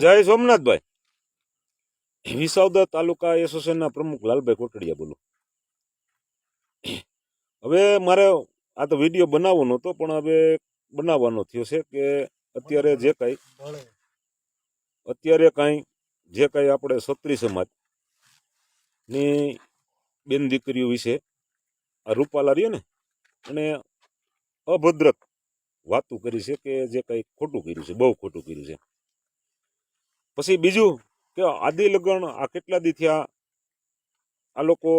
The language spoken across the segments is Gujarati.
જય સોમનાથભાઈ. વિસાવદર તાલુકા એસોસિએશનના પ્રમુખ લાલભાઈ કોટડિયા બોલું. હવે મારે આ તો વીડિયો બનાવવો હતો પણ હવે બનાવવાનો થયો છે કે અત્યારે જે કાંઈ અત્યારે કાંઈ જે કાંઈ આપણે ક્ષત્રિય સમાજની બેન દીકરીઓ વિશે આ રૂપાલા રહીએ ને અને અભદ્રક વાતું કરી છે કે જે કંઈ ખોટું કર્યું છે, બહુ ખોટું કર્યું છે. પછી બીજું કે આદિ લગ્ન આ કેટલા દી થયા આ લોકો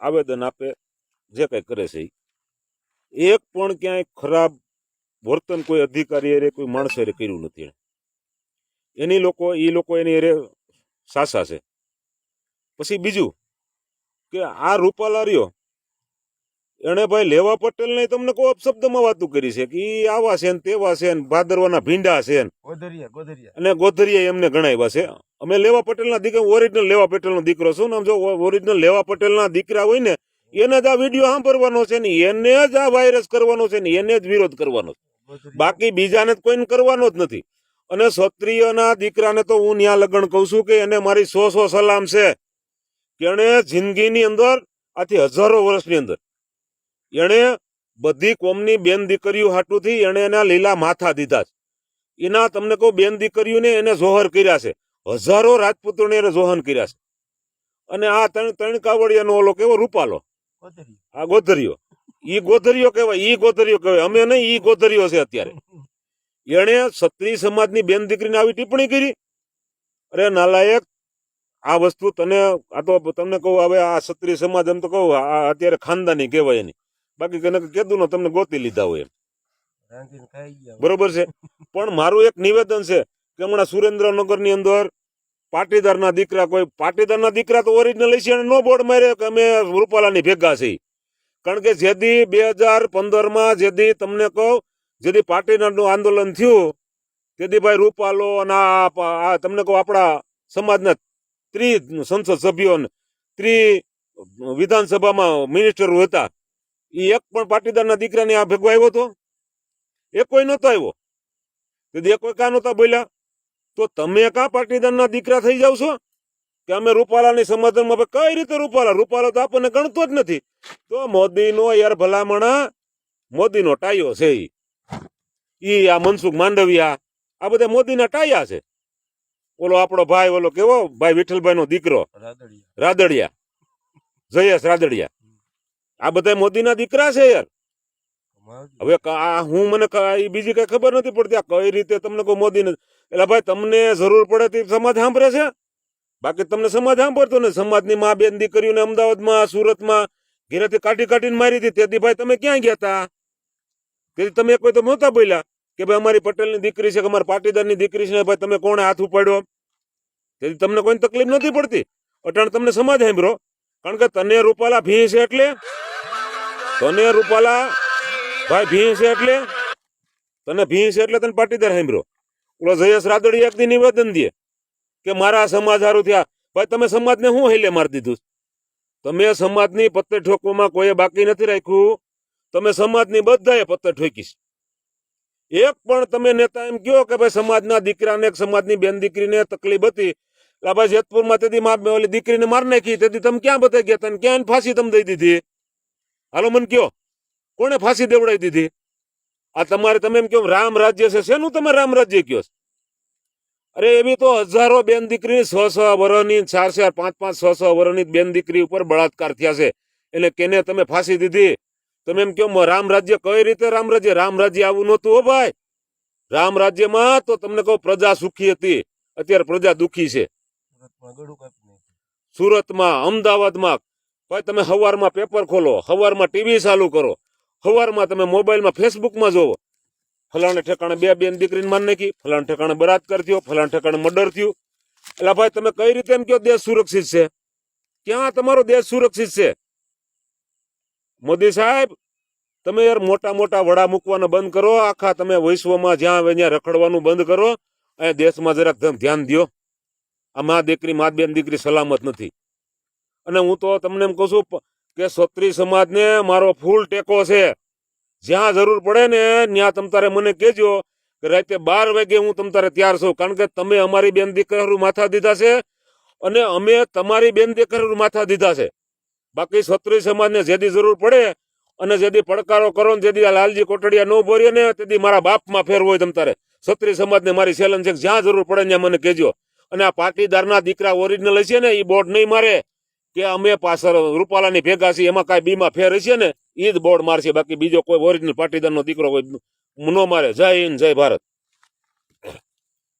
આવેદન આપે, જે કંઈ કરે છે. એક પણ ક્યાંય ખરાબ વર્તન કોઈ અધિકારી અરે કોઈ માણસ અરે કર્યું નથી એની લોકો એ લોકો એની અરે સાસા છે. પછી બીજું કે આ રૂપાલા રહ્યો એણે ભાઈ લેવા પટેલ ને તમને કોઈ અપશબ્દમાં વાતું કરી છે કે ઈ આવા છે ને તેવા છે ને ભાદરવાના ભીંડા છે ને? ગોધરિયા ગોધરિયા. અને ગોધરીએ એમને ગણાવ્યા છે. અમે લેવા પટેલના દીકરા ઓરિજિનલ લેવા પટેલનો દીકરો છું ને આમ જો ઓરિજિનલ લેવા પટેલના દીકરા હોય ને એને જ આ વીડિયો સાંભળવાનો છે ને એને જ આ વાયરસ કરવાનો છે ને એને જ વિરોધ કરવાનો છે. બાકી બીજાને કોઈને કરવાનો જ નથી. અને ક્ષત્રિયના દીકરાને તો હું ન્યા લગ્ન કહું છું કે એને મારી સો સો સલામ છે. કે એણે જિંદગીની અંદર આથી હજારો વર્ષની અંદર એણે બધી કોમની બેન દીકરીઓ હાટુથી એણે એના લીલા માથા દીધા છે. એના તમને કહું બેન દીકરીઓને એને જોહર કર્યા છે. હજારો રાજપૂતોને એને જોહન કર્યા છે. અને આ ત્રણ ત્રણ કાવડિયાનો ઓલો કેવો રૂપાલો. આ ગોધરીઓ ઈ ગોધરીઓ કહેવાય ઈ ગોધરીઓ કહેવાય. અમે નહીં ઈ ગોધરીઓ છે અત્યારે. એણે ક્ષત્રિય સમાજની બેન દીકરીને આવી ટિપ્પણી કરી. અરે નાલાયક આ વસ્તુ તને આ તો તમને કહું હવે આ ક્ષત્રિય સમાજ એમ તો કહું આ અત્યારે ખાનદાની કહેવાય એની. બાકી કને કીધું ને તમને ગોતી લીધા હોય બરોબર છે. પણ મારું એક નિવેદન છે કે હમણાં સુરેન્દ્રનગરની અંદર પાટીદારના દીકરા કોઈ પાટીદારના દીકરા તો ઓરિજિનલ છે અને નો બોર્ડ માર્યો કે અમે રૂપાલાની ભેગા છીએ. કારણ કે જેદી બે હજાર પંદરમાં જેદી તમને કહું જેદી પાટીદારનું આંદોલન થયું તેથી ભાઈ રૂપાલો અને આ આ તમને કહું આપણા સમાજના ત્રી સંસદ સભ્યો ત્રી વિધાનસભામાં મિનિસ્ટરો હતા. એ એક પણ પાટીદારના દીકરાને આ ભેગો આવ્યો હતો એ કોઈ નહોતો આવ્યો. દીદી એ કોઈ કા નહોતા બોલ્યા? તો તમે કાં પાટીદારના દીકરા થઈ જાવ છો? કે અમે રૂપાલાની સમર્થનમાં કઈ રીતે રૂપાલા? રૂપાલા તો આપણને ગણતો જ નથી. તો મોદીનો યાર ભલામણા મોદીનો ટાયો છે એ ઈ આ મનસુખ માંડવિયા આ બધા મોદીના ટાયા છે. ઓલો આપણો ભાઈ ઓલો કેવો? ભાઈ વિઠ્ઠલભાઈનો દીકરો. રાદડિયા. જયેશ રાદડિયા. આ બધા મોદીના દીકરા છે યાર. હવે આ હું મને ઈ બીજી કઈ ખબર નથી પડતી આ કઈ રીતે તમને કોઈ મોદી એટલે ભાઈ તમને જરૂર પડે તે સમાજ સાંભળે છે? બાકી તમને સમાજ સાંભળતો ને સમાજની મા બેન દીકરીઓને અમદાવાદમાં સુરતમાં ઘેરેથી કાઢી કાઢીને મારી હતી તેથી ભાઈ તમે ક્યાં ગયા હતા તેથી તમે કોઈ તો નહોતા બોલ્યા કે ભાઈ અમારી પટેલની દીકરી છે કે અમારી પાટીદારની દીકરી છે ને ભાઈ તમે કોણે હાથ ઉપાડ્યો? તેથી તમને કોઈ તકલીફ નથી પડતી? અટાણ તમને સમાજ સાંભળો કારણ કે તને રૂપાલા ભી છે એટલે? તને રૂપાલા ભાઈ ભી છે એટલે? તને ભી છે એટલે તને પાટીદાર સાંભળ્યો ઓલો જયેશ રાદડી એક દી નિવેદન દે કે મારા સમાજ સારું થયા. ભાઈ, તમે સમાજને શું હેલે મારી દીધું? તમે સમાજની પત્તે ઠોકવામાં કોઈએ બાકી નથી રાખ્યું. તમે સમાજની બધાએ પત્તે ઠોકીશ. એક પણ તમે નેતા એમ કયો કે ભાઈ સમાજના દીકરાને સમાજની બેન દીકરીને તકલીફ હતી એટલે ભાઈ જેતપુરમાં તેથી ઓલી દીકરીને માર નાખી. તેથી તમે ક્યાં બધા ગયા તને ક્યાં ફાંસી તમે દઈ દીધી? હાલો મને કયો કોને ફાંસી દેવડાવી દીધી? આ તમારે તમે એમ કહો રામ રાજ્ય છે, શેનું તમે રામ રાજ્ય કયો? અરે એવી તો હજારો બેન દીકરી છ છ વર્ષની ચાર ચાર પાંચ પાંચ છ છ વર્ષની બેન દીકરી ઉપર બળાત્કાર થયા છે. એટલે કેને તમે ફાંસી દીધી? તમે એમ કહો રામ રાજ્ય કઈ રીતે રામ રાજ્ય? રામ રાજ્ય આવું નહોતું હો ભાઈ. રામ રાજ્યમાં તો તમને કહું, પ્રજા સુખી હતી. અત્યારે પ્રજા દુખી છે. સુરતમાં અમદાવાદમાં, ભાઈ તમે સવારમાં પેપર ખોલો સવારમાં ટીવી ચાલુ કરો સવારમાં તમે મોબાઈલમાં ફેસબુકમાં જોવો ફલાણે ઠેકાણે બે બેન દીકરીને માન નાખી, ફલાણ ઠેકાણે બળાત્કાર થયો, ફલાણ ઠેકાણે મર્ડર થયું. એટલે ભાઈ તમે કઈ રીતે એમ કહો દેશ સુરક્ષિત છે? ક્યાં તમારો દેશ સુરક્ષિત છે? મોદી સાહેબ, તમે યાર મોટા મોટા વડા મૂકવાના બંધ કરો, આખા તમે વિશ્વમાં જ્યાં આવે ત્યાં રખડવાનું બંધ કરો. અને દેશમાં જરાક ધ્યાન- દ્યો. આ મા દીકરી, મા બેન દીકરી સલામત નથી. અને હું તો તમને એમ કહું છું કે ક્ષત્રિય સમાજને મારો ફૂલ ટેકો છે. જ્યાં જરૂર પડે ને ત્યાં તમ તારે મને કહેજો કે રાતે બાર વાગે હું તમ તારે તૈયાર છું. કારણ કે તમે અમારી બેન દીકરાનું માથા દીધા છે અને અમે તમારી બેન દીકરાનું માથા દીધા છે. બાકી ક્ષત્રિય સમાજને જેદી જરૂર પડે અને જેદી પડકારો કરો ને જેદી આ લાલજી કોટડિયા ન ભરીએ ને તેથી મારા બાપમાં ફેર હોય તમ તારે. ક્ષત્રિય સમાજને મારી ચેલેન્જ છે. જ્યાં જરૂર પડે ત્યાં મને કહેજો. અને આ પાટીદારના દીકરા ઓરિજિનલ હશે ને એ બોર્ડ નહીં મારે, કે અમે પાછળ રૂપાલાની ભેગા છીએ, એમાં કાંઈ બીમાં ફેર હશે ને એ જ બોર્ડ મારશે. બાકી બીજો કોઈ ઓરિજિનલ પાટીદારનો દીકરો કોઈ ન મારે. જય હિન્દ, જય ભારત.